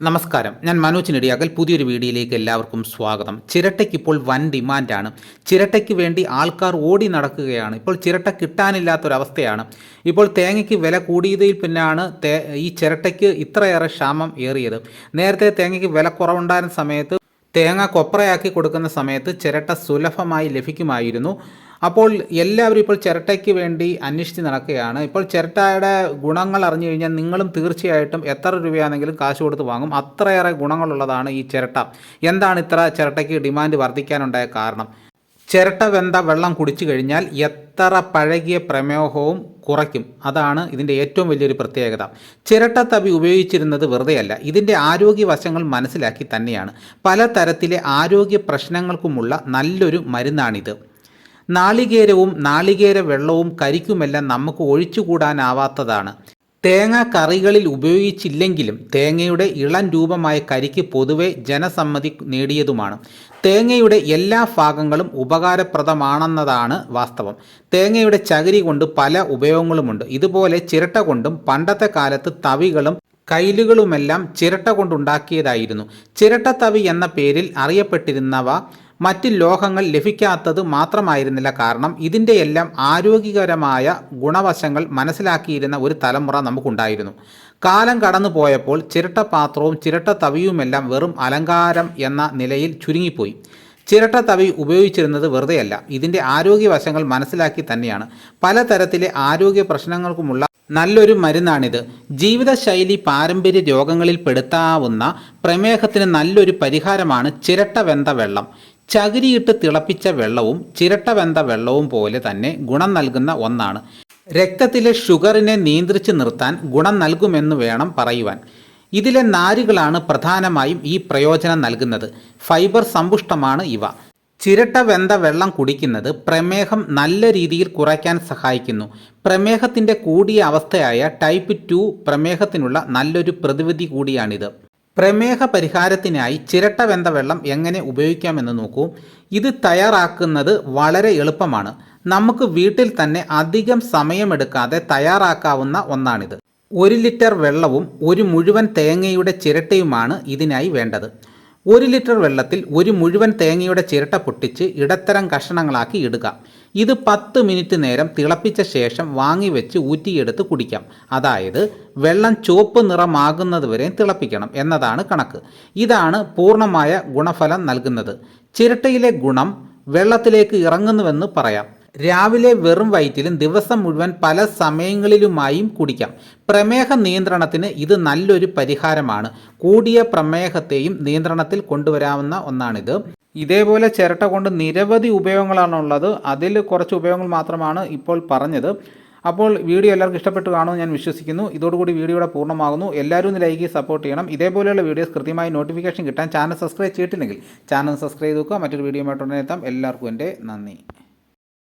നമസ്കാരം. ഞാൻ മനോജ് നെടിയാകൽ. പുതിയൊരു വീഡിയോയിലേക്ക് എല്ലാവർക്കും സ്വാഗതം. ചിരട്ടയ്ക്ക് ഇപ്പോൾ വൻ ഡിമാൻഡാണ്. ചിരട്ടയ്ക്ക് വേണ്ടി ആൾക്കാർ ഓടി നടക്കുകയാണ്. ഇപ്പോൾ ചിരട്ട കിട്ടാനില്ലാത്തൊരവസ്ഥയാണ്. ഇപ്പോൾ തേങ്ങയ്ക്ക് വില കൂടിയതിൽ പിന്നാണ് ഈ ചിരട്ടയ്ക്ക് ഇത്രയേറെ ക്ഷാമം ഏറിയത്. നേരത്തെ തേങ്ങയ്ക്ക് വില കുറവുണ്ടായിരുന്ന സമയത്ത് തേങ്ങ കൊപ്രയാക്കി കൊടുക്കുന്ന സമയത്ത് ചിരട്ട സുലഭമായി ലഭിക്കുമായിരുന്നു. അപ്പോൾ എല്ലാവരും ഇപ്പോൾ ചിരട്ടയ്ക്ക് വേണ്ടി അന്വേഷിച്ച് നടക്കുകയാണ്. ഇപ്പോൾ ചിരട്ടയുടെ ഗുണങ്ങൾ അറിഞ്ഞു കഴിഞ്ഞാൽ നിങ്ങളും തീർച്ചയായിട്ടും എത്ര രൂപയാണെങ്കിലും കാശ് കൊടുത്ത് വാങ്ങും. അത്രയേറെ ഗുണങ്ങളുള്ളതാണ് ഈ ചിരട്ട. എന്താണ് ഇത്ര ചിരട്ടയ്ക്ക് ഡിമാൻഡ് വർദ്ധിക്കാനുണ്ടായ കാരണം? ചിരട്ട വെന്ത വെള്ളം കുടിച്ചു കഴിഞ്ഞാൽ എത്ര പഴകിയ പ്രമേഹവും കുറയ്ക്കും. അതാണ് ഇതിന്റെ ഏറ്റവും വലിയൊരു പ്രത്യേകത. ചിരട്ട തവി ഉപയോഗിച്ചിരുന്നത് വെറുതെയല്ല. ഇതിന്റെ ആരോഗ്യ വശങ്ങൾ മനസ്സിലാക്കി തന്നെയാണ്. പല തരത്തിലെ ആരോഗ്യ പ്രശ്നങ്ങൾക്കുമുള്ള നല്ലൊരു മരുന്നാണിത്. നാളികേരവും നാളികേര വെള്ളവും കരിക്കുമെല്ലാം നമുക്ക് ഒഴിച്ചുകൂടാനാവാത്തതാണ്. തേങ്ങ കറികളിൽ ഉപയോഗിച്ചില്ലെങ്കിലും തേങ്ങയുടെ ഇളം രൂപമായ കരിക്ക് പൊതുവെ ജനസമ്മതി നേടിയതുമാണ്. തേങ്ങയുടെ എല്ലാ ഭാഗങ്ങളും ഉപകാരപ്രദമാണെന്നതാണ് വാസ്തവം. തേങ്ങയുടെ ചകിരി കൊണ്ട് പല ഉപയോഗങ്ങളുമുണ്ട്. ഇതുപോലെ ചിരട്ട കൊണ്ടും പണ്ടത്തെ കാലത്ത് തവികളും കൈലുകളുമെല്ലാം ചിരട്ട കൊണ്ടുണ്ടാക്കിയതായിരുന്നു. ചിരട്ടത്തവി എന്ന പേരിൽ അറിയപ്പെട്ടിരുന്നവ മറ്റ് ലോഹങ്ങൾ ലഭിക്കാത്തത് മാത്രമായിരുന്നില്ല. കാരണം ഇതിന്റെയെല്ലാം ആരോഗ്യകരമായ ഗുണവശങ്ങൾ മനസ്സിലാക്കിയിരുന്ന ഒരു തലമുറ നമുക്കുണ്ടായിരുന്നു. കാലം കടന്നു പോയപ്പോൾ ചിരട്ടപാത്രവും ചിരട്ടത്തവിയുമെല്ലാം വെറും അലങ്കാരം എന്ന നിലയിൽ ചുരുങ്ങിപ്പോയി. ചിരട്ട തവി ഉപയോഗിച്ചിരുന്നത് വെറുതെയല്ല. ഇതിന്റെ ആരോഗ്യവശങ്ങൾ മനസ്സിലാക്കി തന്നെയാണ്. പലതരത്തിലെ ആരോഗ്യ പ്രശ്നങ്ങൾക്കുമുള്ള നല്ലൊരു മരുന്നാണിത്. ജീവിതശൈലി പാരമ്പര്യ രോഗങ്ങളിൽ പെടുത്താവുന്ന പ്രമേഹത്തിന് നല്ലൊരു പരിഹാരമാണ് ചിരട്ട വെന്ത വെള്ളം. ചകിരിയിട്ട് തിളപ്പിച്ച വെള്ളവും ചിരട്ട വെന്ത വെള്ളവും പോലെ തന്നെ ഗുണം നൽകുന്ന ഒന്നാണ്. രക്തത്തിലെ ഷുഗറിനെ നിയന്ത്രിച്ച് നിർത്താൻ ഗുണം നൽകുമെന്ന് വേണം പറയുവാൻ. ഇതിലെ നാരുകളാണ് പ്രധാനമായും ഈ പ്രയോജനം നൽകുന്നത്. ഫൈബർ സമ്പുഷ്ടമാണ് ഇവ. ചിരട്ട വെന്ത വെള്ളം കുടിക്കുന്നത് പ്രമേഹം നല്ല രീതിയിൽ കുറയ്ക്കാൻ സഹായിക്കുന്നു. പ്രമേഹത്തിന്റെ കൂടിയ അവസ്ഥയായ ടൈപ്പ് ടു പ്രമേഹത്തിനുള്ള നല്ലൊരു പ്രതിവിധി കൂടിയാണിത്. പ്രമേഹ പരിഹാരത്തിനായി ചിരട്ട വെന്ത വെള്ളം എങ്ങനെ ഉപയോഗിക്കാമെന്ന് നോക്കൂ. ഇത് തയ്യാറാക്കുന്നത് വളരെ എളുപ്പമാണ്. നമുക്ക് വീട്ടിൽ തന്നെ അധികം സമയമെടുക്കാതെ തയ്യാറാക്കാവുന്ന ഒന്നാണിത്. ഒരു ലിറ്റർ വെള്ളവും ഒരു മുഴുവൻ തേങ്ങയുടെ ചിരട്ടയുമാണ് ഇതിനായി വേണ്ടത്. ഒരു ലിറ്റർ വെള്ളത്തിൽ ഒരു മുഴുവൻ തേങ്ങയുടെ ചിരട്ട പൊട്ടിച്ച് ഇടത്തരം കഷണങ്ങളാക്കി ഇടുക. ഇത് പത്ത് മിനിറ്റ് നേരം തിളപ്പിച്ച ശേഷം വാങ്ങി വെച്ച് ഊറ്റിയെടുത്ത് കുടിക്കാം. അതായത് വെള്ളം ചുവപ്പ് നിറമാകുന്നതുവരെ തിളപ്പിക്കണം എന്നതാണ് കണക്ക്. ഇതാണ് പൂർണമായ ഗുണഫലം നൽകുന്നത്. ചിരട്ടയിലെ ഗുണം വെള്ളത്തിലേക്ക് ഇറങ്ങുന്നുവെന്ന് പറയാം. രാവിലെ വെറും വയറ്റിലും ദിവസം മുഴുവൻ പല സമയങ്ങളിലുമായും കുടിക്കാം. പ്രമേഹ നിയന്ത്രണത്തിന് ഇത് നല്ലൊരു പരിഹാരമാണ്. കൂടിയ പ്രമേഹത്തെയും നിയന്ത്രണത്തിൽ കൊണ്ടുവരാവുന്ന ഒന്നാണിത്. ഇതേപോലെ ചിരട്ട കൊണ്ട് നിരവധി ഉപയോഗങ്ങളാണുള്ളത്. അതിൽ കുറച്ച് ഉപയോഗങ്ങൾ മാത്രമാണ് ഇപ്പോൾ പറഞ്ഞത്. അപ്പോൾ വീഡിയോ എല്ലാവർക്കും ഇഷ്ടപ്പെട്ട് കാണുമെന്ന് ഞാൻ വിശ്വസിക്കുന്നു. ഇതോടുകൂടി വീഡിയോയുടെ പൂർണമാകുന്നു. എല്ലാവരും ഒന്ന് ലൈക്ക് സപ്പോർട്ട് ചെയ്യണം. ഇതേപോലെയുള്ള വീഡിയോസ് കൃത്യമായി നോട്ടിഫിക്കേഷൻ കിട്ടാൻ ചാനൽ സബ്സ്ക്രൈബ് ചെയ്തിട്ടില്ലെങ്കിൽ ചാനൽ സബ്സ്ക്രൈബ് ചെയ്ത് നോക്കുക മറ്റൊരു വീഡിയോ ആയിട്ട് എത്താം. എല്ലാവർക്കും എന്റെ നന്ദി.